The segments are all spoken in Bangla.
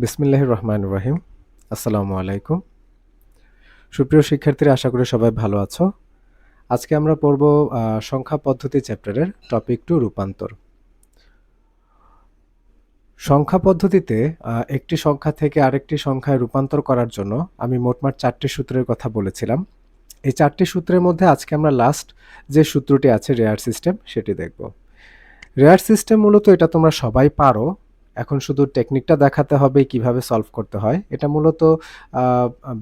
বিসমিল্লাহির রহমান রহিম। আসসালামু আলাইকুম। সুপ্রিয় শিক্ষার্থীরা, আশা করি সবাই ভালো আছো। আজকে আমরা পড়ব সংখ্যা পদ্ধতি চ্যাপ্টারের টপিক টু রূপান্তর। সংখ্যা পদ্ধতিতে একটি সংখ্যা থেকে আরেকটি সংখ্যায় রূপান্তর করার জন্য আমি মোটমাট চারটি সূত্রের কথা বলেছিলাম। এই চারটি সূত্রের মধ্যে আজকে আমরা লাস্ট যে সূত্রটি আছে রেয়ার সিস্টেম সেটি দেখব। রেয়ার সিস্টেম মূলত এটা তোমরা সবাই পারো এখন শুধু টেকনিকটা দেখাতে হবে কীভাবে সলভ করতে হয়। এটা মূলত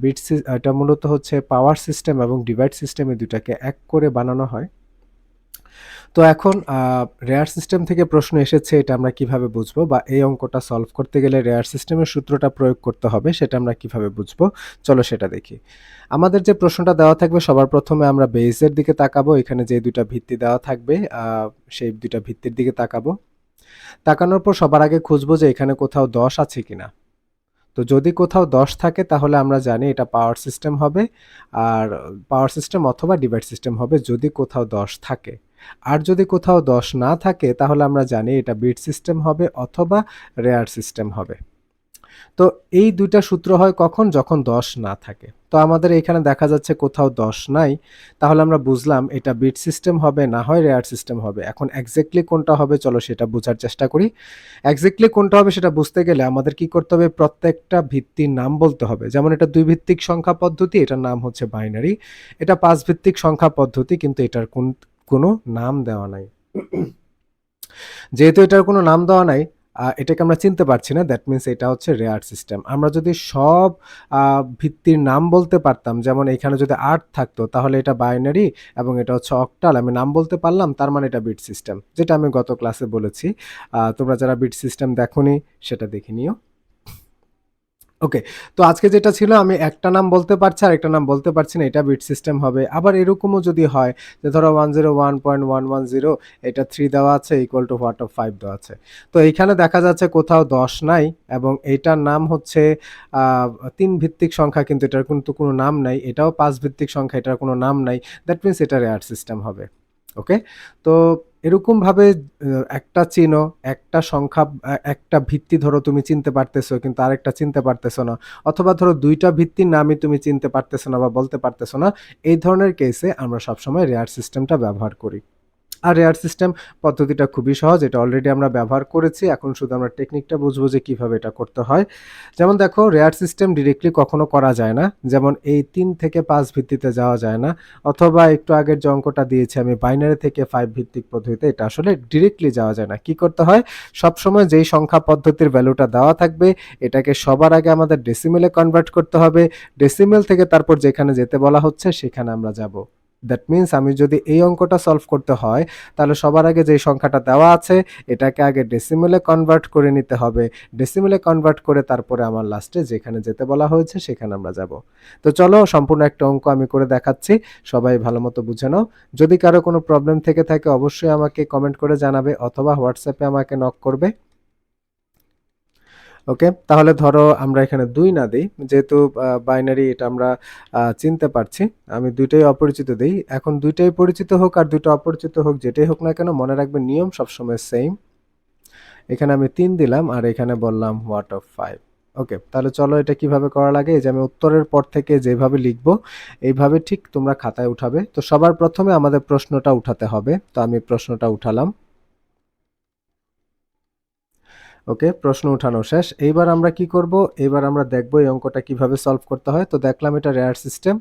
বিট এটা মূলত হচ্ছে পাওয়ার সিস্টেম এবং ডিভাইড সিস্টেমে দুটাকে এক করে বানানো হয়। তো এখন রেয়ার সিস্টেম থেকে প্রশ্ন এসেছে এটা আমরা কীভাবে বুঝব বা এই অঙ্কটা সলভ করতে গেলে রেয়ার সিস্টেমের সূত্রটা প্রয়োগ করতে হবে, সেটা আমরা কীভাবে বুঝব? চলো সেটা দেখি। আমাদের যে প্রশ্নটা দেওয়া থাকবে, সবার প্রথমে আমরা বেসের দিকে তাকাবো। এখানে যে দুটা ভিত্তি দেওয়া থাকবে সেই দুটা ভিত্তির দিকে তাকাবো। তাকানোর পর সবার আগে খুঁজবো যে এখানে কোথাও দশ আছে কিনা। তো যদি কোথাও দশ থাকে, তাহলে আমরা জানি এটা পাওয়ার সিস্টেম হবে, আর পাওয়ার সিস্টেম অথবা ডিভাইড সিস্টেম হবে যদি কোথাও দশ থাকে। আর যদি কোথাও দশ না থাকে, তাহলে আমরা জানি এটা বিট সিস্টেম হবে অথবা রেয়ার সিস্টেম হবে। তো এই দুইটা সূত্র হয় কখন? যখন দশ না থাকে। তো আমাদের এখানে দেখা যাচ্ছে কোথাও দশ নাই, তাহলে আমরা বুঝলাম এটা বিট সিস্টেম হবে, না হয় রেয়ার সিস্টেম হবে। এখন এক্স্যাক্টলি কোনটা হবে চলো সেটা বোঝার চেষ্টা করি। এক্স্যাক্টলি কোনটা হবে সেটা বুঝতে গেলে আমাদের কি করতে হবে? প্রত্যেকটা ভিত্তির নাম বলতে হবে। যেমন এটা দুই ভিত্তিক সংখ্যা পদ্ধতি, এটার নাম হচ্ছে বাইনারি এটা পাঁচ ভিত্তিক সংখ্যা পদ্ধতি, কিন্তু এটার কোন, কোনো নাম দেওয়া নাই। যেহেতু এটার কোনো নাম দেওয়া নাই এটাকে আমরা চিনতে পারছি না দ্যাট মিনস এটা হচ্ছে রেয়ার সিস্টেম। আমরা যদি সব ভিত্তির নাম বলতে পারতাম, যেমন এখানে যদি আর্ট থাকতো, তাহলে এটা বাইনারি এবং এটা হচ্ছে অকটাল। আমি নাম বলতে পারলাম, তার মানে এটা বিট সিস্টেম, যেটা আমি গত ক্লাসে বলেছি। তোমরা যারা বিট সিস্টেম দেখো সেটা দেখে নিও। ওকে, তো আজকে যেটা ছিল আমি একটা নাম বলতে পারছি আর একটা নাম বলতে পারছি না, এটা বিট সিস্টেম হবে। আবার এরকমও যদি হয় যে ধরো one zero one point one one zero এটা থ্রি দেওয়া আছে equal to what of five দেওয়া আছে। তো এইখানে দেখা যাচ্ছে কোথাও দশ নাই এবং এটার নাম হচ্ছে তিন ভিত্তিক সংখ্যা কিন্তু এটার কিন্তু কোনো নাম নাই। এটাও পাঁচ ভিত্তিক সংখ্যা, এটার কোনো নাম নাই। দ্যাট মিনস এটা রেয়ার সিস্টেম হবে। ওকে তো এরকমভাবে একটা চিনো একটা সংখ্যা একটা ভিত্তি ধরো তুমি চিনতে পারতেছো, কিন্তু আরেকটা চিনতে পারতেছো না। অথবা ধরো দুইটা ভিত্তির নামই তুমি চিনতে পারতেছো না বা বলতে পারতেছো না, এই ধরনের কেসে আমরা সবসময় রেয়ার সিস্টেমটা ব্যবহার করি। আর রেয়ার সিস্টেম পদ্ধতিটা খুবই সহজ, এটা অলরেডি আমরা ব্যবহার করেছি। এখন শুধু আমরা টেকনিকটা বুঝব যে কীভাবে এটা করতে হয়। যেমন দেখো রেয়ার সিস্টেম ডিরেক্টলি কখনো করা যায় না। যেমন এই তিন থেকে পাঁচ ভিত্তিতে যাওয়া যায় না। অথবা একটু আগের যে অঙ্কটা দিয়েছি আমি বাইনারি থেকে ফাইভ ভিত্তিক পদ্ধতিতে, এটা আসলে ডিরেক্টলি যাওয়া যায় না। কি করতে হয়? সবসময় যেই সংখ্যা পদ্ধতির ভ্যালুটা দেওয়া থাকবে, এটাকে সবার আগে আমাদের ডেসিমেলে কনভার্ট করতে হবে। ডেসিমেল থেকে তারপর যেখানে যেতে বলা হচ্ছে, সেখানে আমরা যাব। দ্যাট মিন্স আমি যদি এই অঙ্কটা সলভ করতে হয়, তাহলে সবার আগে যেই সংখ্যাটা দেওয়া আছে, এটাকে আগে ডেসিমেলে কনভার্ট করে নিতে হবে। ডেসিমেলে কনভার্ট করে তারপরে আমার লাস্টে যেখানে যেতে বলা হয়েছে, সেখানে আমরা যাব। তো চলো, সম্পূর্ণ একটা অঙ্ক আমি করে দেখাচ্ছি। সবাই ভালো মতো বুঝে নাও। যদি কারও কোনো প্রবলেম থেকে থাকে, অবশ্যই আমাকে কমেন্ট করে জানাবে, অথবা হোয়াটসঅ্যাপে আমাকে নক করবে। ওকে? তাহলে ধরো আমরা এখানে দুই না দিই, যেহেতু বাইনারি এটা আমরা চিনতে পারছি। আমি দুইটাই অপরিচিত দিই। এখন দুইটাই পরিচিত হোক আর দুইটা অপরিচিত হোক যেটাই হোক না কেন, মনে রাখবেন নিয়ম সবসময় সেম এখানে আমি তিন দিলাম আর এখানে বললাম হোয়াট অফ ফাইভ ওকে, তাহলে চলো এটা কীভাবে করা লাগে? এই যে আমি উত্তরের পর থেকে যেভাবে লিখব, এইভাবে ঠিক তোমরা খাতায় উঠাবে। তো সবার প্রথমে আমাদের প্রশ্নটা উঠাতে হবে। তো আমি প্রশ্নটা উঠালাম। ওকে, প্রশ্ন উঠানো শেষ। এইবার আমরা কি করব? এইবার আমরা দেখব এই অঙ্কটা কীভাবে সলভ করতে হয়। তো দেখলাম এটা রেয়ার সিস্টেম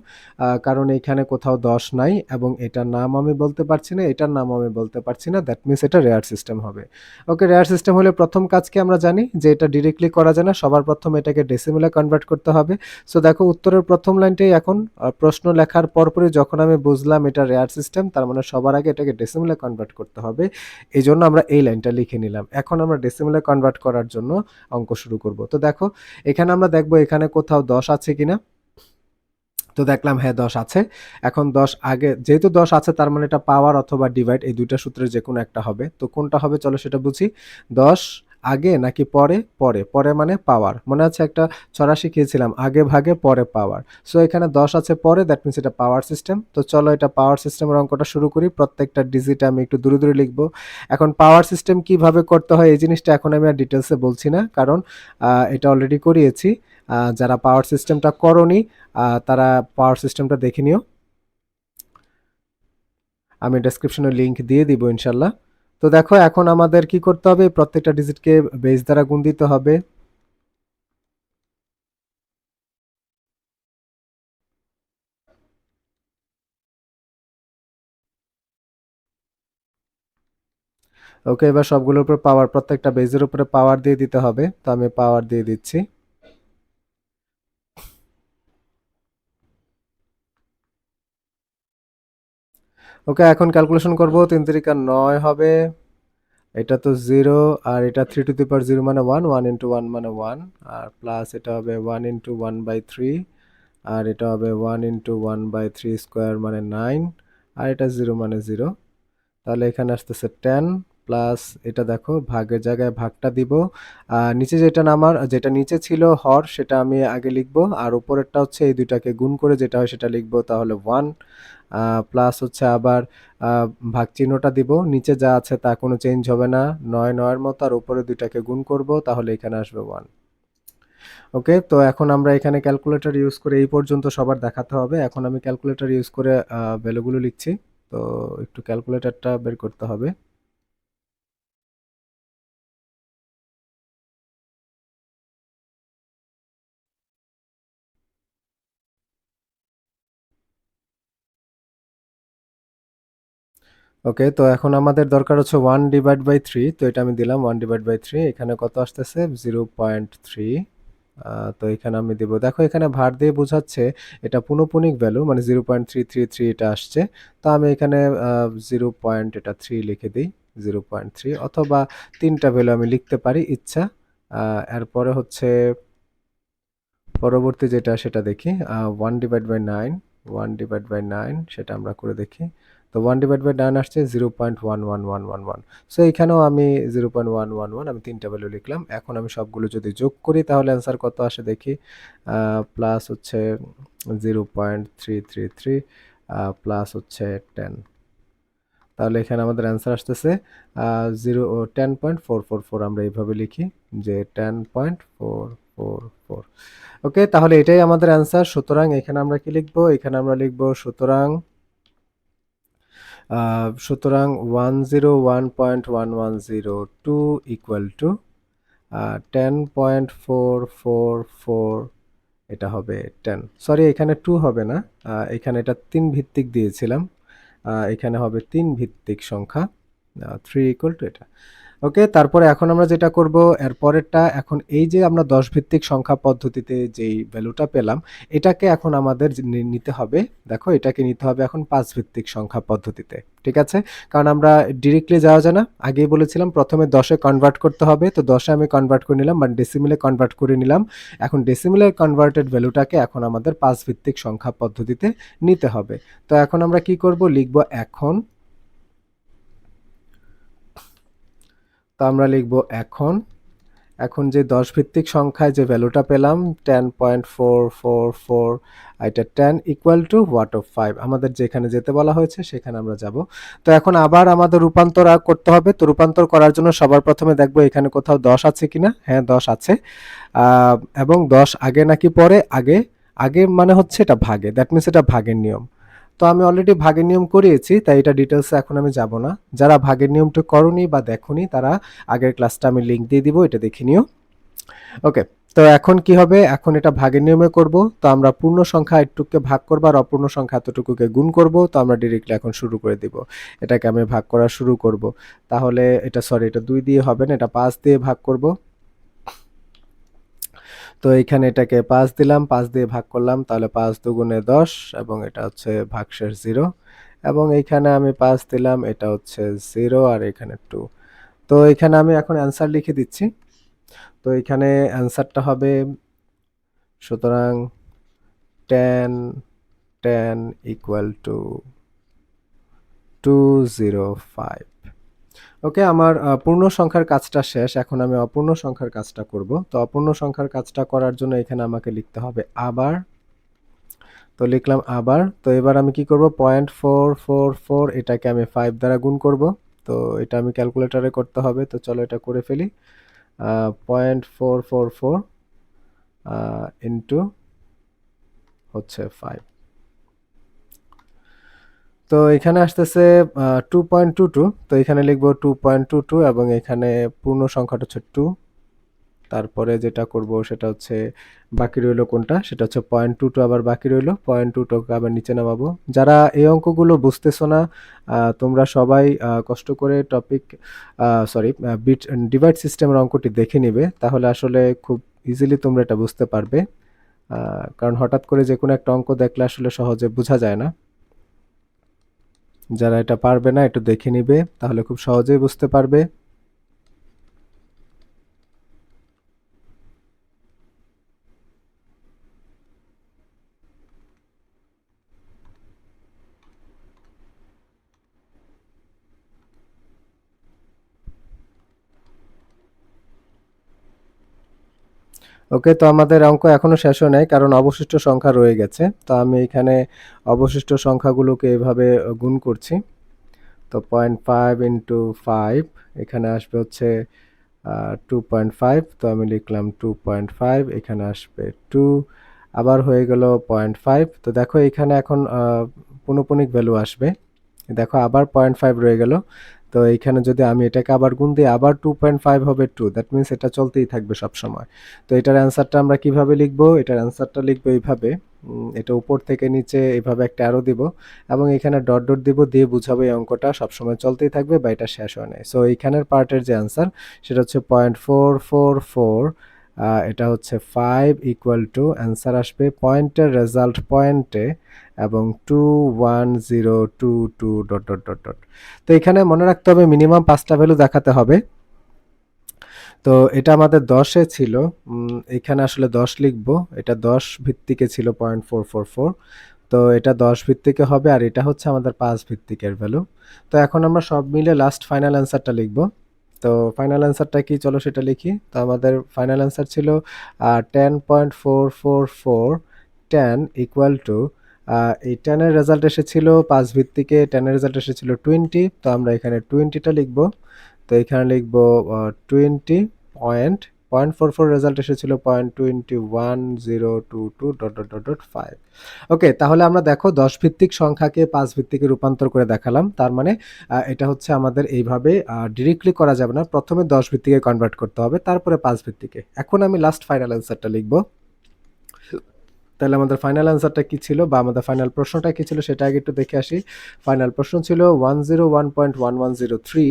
কারণ এইখানে কোথাও দশ নাই এবং এটার নাম আমি বলতে পারছি না, এটার নাম আমি বলতে পারছি না। দ্যাট মিনস এটা রেয়ার সিস্টেম হবে। ওকে, রেয়ার সিস্টেম হলে প্রথম কাজকে আমরা জানি? যে এটা ডিরেক্টলি করা যায় না, সবার প্রথম এটাকে ডেসিমেলে কনভার্ট করতে হবে। সো দেখো, উত্তরের প্রথম লাইনটাই এখন প্রশ্ন লেখার পরপরই যখন আমি বুঝলাম এটা রেয়ার সিস্টেম, তার মানে সবার আগে এটাকে ডেসিমেলে কনভার্ট করতে হবে। এই জন্য আমরা এই লাইনটা লিখে নিলাম। এখন আমরা ডেসিমেলে কনভার্ট করার জন্য অঙ্ক শুরু করব। তো দেখো, এখানে আমরা দেখব এখানে কোথাও দশ আছে কিনা। তো দেখলাম হ্যাঁ দশ আছে। এখন দশ আগে, যেহেতু দশ আছে, তার মানে এটা পাওয়ার অথবা ডিভাইড এই দুইটা সূত্রের যে কোনো একটা হবে। তো কোনটা হবে, চলো সেটা বুঝি। দশ আগে নাকি পরে? পরে। পরে মানে পাওয়ার। মনে আছে একটা ছড়া শিখিয়েছিলাম, আগে ভাগে, পরে পাওয়ার। সো এখানে দশ আছে পরে দ্যাট মিনস এটা পাওয়ার সিস্টেম তো চলো এটা পাওয়ার সিস্টেমের অঙ্কটা শুরু করি। প্রত্যেকটা ডিজিট আমি একটু দূরে দূরে লিখব। এখন পাওয়ার সিস্টেম কীভাবে করতে হয়, এই জিনিসটা এখন আমি আর ডিটেলসে বলছি না। কারণ এটা অলরেডি করিয়েছি। যারা পাওয়ার সিস্টেমটা করনি তারা পাওয়ার সিস্টেমটা দেখে নিও। আমি ডেসক্রিপশনে লিঙ্ক দিয়ে দিব, ইনশাল্লাহ। তো দেখো, এখন আমাদের কি করতে হবে? প্রত্যেকটা ডিজিটকে বেস দ্বারা গুণ দিতে হবে। ওকে এবার সবগুলোর উপর পাওয়ার প্রত্যেকটা বেজের উপরে পাওয়ার দিয়ে দিতে হবে। তো আমি পাওয়ার দিয়ে দিচ্ছি। ওকে, এখন ক্যালকুলেশন করব, তিন তিরিকা নয় হবে, এটা তো জিরো আর এটা three to the power zero মানে ওয়ান ওয়ান ইন্টু ওয়ান মানে ওয়ান আর প্লাস এটা হবে one into one by three আর এটা হবে one into one by three square মানে নাইন আর এটা জিরো মানে জিরো তাহলে এখানে আসতেছে টেন প্লাস এটা দেখো, ভাগের জায়গায় ভাগটা দিব। আর নিচে যেটা নামার, যেটা নিচে ছিল হর, সেটা আমি আগে লিখব। আর উপরেরটা হচ্ছে এই দুইটাকে গুণ করে যেটা হয় সেটা লিখব তাহলে ওয়ান প্লাস হচ্ছে আবার ভাগ চিহ্নটা দিব। নিচে যা আছে তা কোনো চেঞ্জ হবে না। নয় নয়ের মতো আর উপরে দুইটাকে গুণ করব, তাহলে এখানে আসবে ওয়ান ওকে তো এখন আমরা এখানে ক্যালকুলেটর ইউজ করে এই পর্যন্ত সবার দেখাতে হবে। এখন আমি ক্যালকুলেটর ইউজ করে ভ্যালুগুলো লিখছি। তো একটু ক্যালকুলেটরটা বের করতে হবে। ওকে তো এখন আমাদের দরকার হচ্ছে ওয়ান ডিভাইড বাই থ্রি তো এটা আমি দিলাম ওয়ান ডিভাইড বাই থ্রি এখানে কত আসতেছে? জিরো পয়েন্ট থ্রি তো এখানে আমি দেবো। দেখো, এখানে ভার দিয়ে বোঝাচ্ছে এটা পুনঃপুনিক ভ্যালু মানে zero point three three three এটা আসছে। তো আমি এখানে জিরো পয়েন্ট এটা থ্রি লিখে দিই জিরো পয়েন্ট থ্রি অথবা তিনটা ভ্যালু আমি লিখতে পারি, ইচ্ছা। এরপরে হচ্ছে পরবর্তী যেটা, সেটা দেখি। One divide by nine one divide by nine সেটা আমরা করে দেখি। তো ওয়ান ডিভাইড বাই নাইন আসছে zero point one one one one one so এখানেও আমি zero point one one one আমি তিনটা ভ্যালু লিখলাম। এখন আমি সবগুলো যদি যোগ করি, তাহলে অ্যান্সার কত আসে দেখি? প্লাস হচ্ছে zero point three three three plus হচ্ছে টেন তাহলে এখানে আমাদের অ্যান্সার আসতেছে zero ten point four four four আমরা এইভাবে লিখি যে ten point four four four okay তাহলে এটাই আমাদের অ্যান্সার সুতরাং এখানে আমরা কি লিখব? এখানে আমরা লিখব, সুতরাং সুতরাং one zero one point one one zero two equal to ten point four four four এটা হবে টেন সরি এখানে টু হবে না। এখানে এটা তিন ভিত্তিক দিয়েছিলাম। এখানে হবে তিন ভিত্তিক সংখ্যা। থ্রি ইকুয়াল টু এটা। ওকে তারপরে এখন আমরা যেটা করব, এর পরেরটা, এখন এই যে আমরা দশ ভিত্তিক সংখ্যা পদ্ধতিতে যেই ভ্যালুটা পেলাম, এটাকে এখন আমাদের নিতে হবে। দেখো, এটাকে নিতে হবে এখন পাঁচ ভিত্তিক সংখ্যা পদ্ধতিতে, ঠিক আছে? কারণ আমরা ডিরেক্টলি যাওয়া যায় না। আগেই বলেছিলাম, প্রথমে দশে কনভার্ট করতে হবে, তো দশে আমি কনভার্ট করে নিলাম বা ডেসিমিলে কনভার্ট করে নিলাম। এখন ডেসিমিলে কনভার্টেড ভ্যালুটাকে এখন আমাদের পাঁচ ভিত্তিক সংখ্যা পদ্ধতিতে নিতে হবে। তো এখন আমরা কি করব? লিখব এখন তো আমরা লিখব এখন। এখন যে দশ ভিত্তিক সংখ্যায় যে ভ্যালুটা পেলাম ten point four four four এটা ten equal to what of five আমাদের যেখানে যেতে বলা হয়েছে, সেখানে আমরা যাব। তো এখন আবার আমাদের রূপান্তর করতে হবে। তো রূপান্তর করার জন্য সবার প্রথমে দেখব এখানে কোথাও দশ আছে কিনা। হ্যাঁ দশ আছে। এবং দশ আগে নাকি পরে? আগে। আগে মানে হচ্ছে এটা ভাগে। দ্যাট মিনস এটা ভাগের নিয়ম। তো আমি অলরেডি ভাগের নিয়ম করিয়েছি, তাই এটা ডিটেলসে এখন আমি যাব না। যারা ভাগের নিয়মটা করনি বা দেখোনি, তারা আগের ক্লাসটা আমি লিঙ্ক দিয়ে দিব, এটা দেখে নিও। ওকে তো এখন কি হবে? এখন এটা ভাগের নিয়মে করব। তো আমরা পূর্ণ সংখ্যা একটুকে ভাগ করব আর অপূর্ণ সংখ্যা এতটুকুকে গুণ করব। তো আমরা ডিরেক্টলি এখন শুরু করে দিব। এটাকে আমি ভাগ করা শুরু করব। তাহলে এটা সরি এটা দুই দিয়ে হবে না, এটা পাঁচ দিয়ে ভাগ করব। তো এখানে এটাকে পাঁচ দিলাম, পাঁচ দিয়ে ভাগ করলাম, তাহলে পাঁচ দুগুণে দশ, এবং এটা হচ্ছে ভাগশেষ জিরো। এবং এইখানে আমি পাঁচ দিলাম, এটা হচ্ছে জিরো, আর এখানে টু তো এখানে আমি এখন অ্যান্সার লিখে দিচ্ছি। তো এখানে অ্যান্সারটা হবে, সুতরাং ten ten equal to two zero five okay আমার পূর্ণ সংখ্যার কাজটা শেষ। এখন আমি অপূর্ণ সংখ্যার কাজটা করব। তো অপূর্ণ সংখ্যার কাজটা করার জন্য এখানে আমাকে লিখতে হবে আবার। তো লিখলাম আবার। তো এবার আমি কি করব 0.444 এটাকে আমি ফাইভ দ্বারা গুণ করব। তো এটা আমি ক্যালকুলেটরে করতে হবে। তো চলো এটা করে ফেলি। আ 0.444 আ ইনটু হচ্ছে 5 তো এখানে আসতেছে টু পয়েন্ট টু টু তো এখানে লিখব 2.22 এবং এখানে পূর্ণ সংখ্যাটা হচ্ছে টু তারপরে যেটা করব সেটা হচ্ছে বাকি রইল কোনটা? সেটা হচ্ছে 0.22 আবার বাকি রইল। 0.22কে আবার নিচে নামাবো। যারা এই অঙ্কগুলো বুঝতেছো না তোমরা সবাই কষ্ট করে টপিক সরি বিট ডিভাইড সিস্টেমের অঙ্কটি দেখে নিবে। তাহলে আসলে খুব ইজিলি তোমরা এটা বুঝতে পারবে। কারণ হঠাৎ করে যে কোনো একটা অঙ্ক দেখলে আসলে সহজে বোঝা যায় না। যারা এটা পারবে না একটু দেখে নিবে তাহলে খুব সহজেই বুঝতে পারবে। ওকে তো আমাদের অঙ্ক এখনও শেষ হয় নাই, কারণ অবশিষ্ট সংখ্যা রয়ে গেছে। তো আমি এখানে অবশিষ্ট সংখ্যাগুলোকে এভাবে গুণ করছি। তো পয়েন্ট ফাইভ ইন্টু ফাইভ এখানে আসবে হচ্ছে টু পয়েন্ট ফাইভ তো আমি লিখলাম টু পয়েন্ট ফাইভ এখানে আসবে টু আবার হয়ে গেল পয়েন্ট ফাইভ তো দেখো এখানে এখন পুনঃপুনিক ভ্যালু আসবে। দেখো আবার পয়েন্ট ফাইভ রয়ে গেল। তো এইখানে যদি আমি এটাকে আবার গুণ দিই, আবার টু পয়েন্ট ফাইভ হবে টু দ্যাট মিনস এটা চলতেই থাকবে সব সময় তো এটার অ্যান্সারটা আমরা কীভাবে লিখব? এটার অ্যান্সারটা লিখব এইভাবে এটা উপর থেকে নিচে এভাবে একটা অ্যারো দিব, এবং এখানে ডট ডট দিব, দিয়ে বুঝাবো এই অঙ্কটা সবসময় চলতেই থাকবে বা এটা শেষ হয় নাই। সো এইখানের পার্টের যে অ্যান্সার সেটা হচ্ছে পয়েন্ট ফোর ফোর ফোর এটা হচ্ছে ফাইভ ইকুয়াল টু অ্যান্সার আসবে পয়েন্টের রেজাল্ট পয়েন্টে এবং two one zero two two dot dot dot dot তো এখানে মনে রাখতে হবে মিনিমাম পাঁচটা ভ্যালু দেখাতে হবে। তো এটা আমাদের দশে ছিল। এখানে আসলে দশ লিখব। এটা দশ ভিত্তিকে ছিল পয়েন্ট ফোর ফোর ফোর তো এটা দশ ভিত্তিকে হবে আর এটা হচ্ছে আমাদের পাঁচ ভিত্তিকের ভ্যালু তো এখন আমরা সব মিলে লাস্ট ফাইনাল অ্যান্সারটা লিখব। তো ফাইনাল অ্যান্সারটা কি? চলো সেটা লিখি। তো আমাদের ফাইনাল অ্যান্সার ছিল ten point four four four ten equal to এই টেনের রেজাল্ট এসেছিল, পাঁচ ভিত্তিকে টেনের রেজাল্ট এসেছিল টোয়েন্টি তো আমরা এখানে টোয়েন্টিটা লিখব। তো এখানে লিখব twenty point point four four result এসেছিল point twenty one zero two two dot dot dot dot five okay তাহলে আমরা দেখো দশ ভিত্তিক সংখ্যাকে পাঁচ ভিত্তিকে রূপান্তর করে দেখালাম। তার মানে এটা হচ্ছে আমাদের এইভাবে ডিরেক্টলি করা যাবে না। প্রথমে দশ ভিত্তিকে কনভার্ট করতে হবে, তারপরে পাঁচ ভিত্তিকে। এখন আমি লাস্ট ফাইনাল অ্যান্সারটা লিখব। তাহলে আমাদের ফাইনাল অ্যান্সারটা কী ছিল বা আমাদের ফাইনাল প্রশ্নটা কী ছিল সেটা আগে একটু দেখে আসি। ফাইনাল প্রশ্ন ছিল one zero one point one one zero three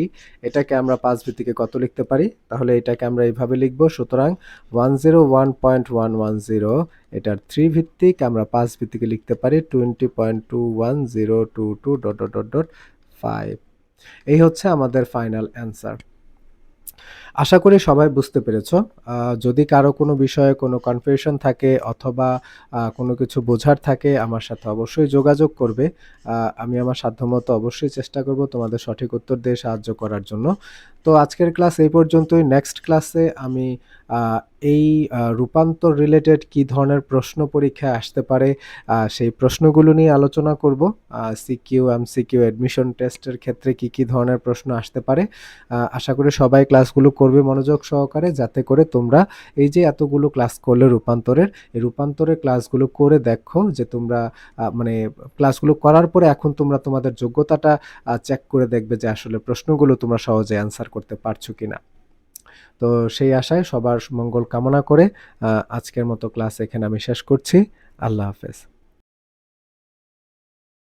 এটাকে আমরা পাঁচ ভিত্তিকে কত লিখতে পারি? তাহলে এটাকে আমরা এইভাবে লিখব, সুতরাং one zero one point one one zero এটার থ্রি ভিত্তিক আমরা পাঁচ ভিত্তিকে লিখতে পারি twenty point two one zero two two dot dot dot five এই হচ্ছে আমাদের ফাইনাল অ্যান্সার আশা করি সবাই বুঝতে পেরেছ। যদি কারও কোনো বিষয়ে কোনো কনফিউশন থাকে অথবা কোনো কিছু বোঝার থাকে, আমার সাথে অবশ্যই যোগাযোগ করবে। আমি আমার সাধ্যমতো অবশ্যই চেষ্টা করব তোমাদের সঠিক উত্তর দিয়ে সাহায্য করার জন্য। তো আজকের ক্লাস এই পর্যন্তই। নেক্সট ক্লাসে আমি এই রূপান্তর রিলেটেড কি ধরনের প্রশ্ন পরীক্ষায় আসতে পারে সেই প্রশ্নগুলো নিয়ে আলোচনা করব। সিকিউ এমসিকিউ অ্যাডমিশন টেস্টের ক্ষেত্রে কি কি ধরনের প্রশ্ন আসতে পারে। আশা করি সবাই ক্লাসগুলো করবে মনোযোগ সহকারে, যাতে করে তোমরা এই যে এতগুলো ক্লাস করলে রূপান্তরের, এই রূপান্তরের ক্লাসগুলো করে দেখো যে তোমরা মানে ক্লাসগুলো করার পরে এখন তোমরা তোমাদের যোগ্যতাটা চেক করে দেখবে যে আসলে প্রশ্নগুলো তোমরা সহজে অ্যান্সার করতে পারছ কিনা। তো সেই আশায় সবার মঙ্গল কামনা করে আজকের মতো ক্লাস এখানে আমি শেষ করছি। আল্লাহ হাফেজ।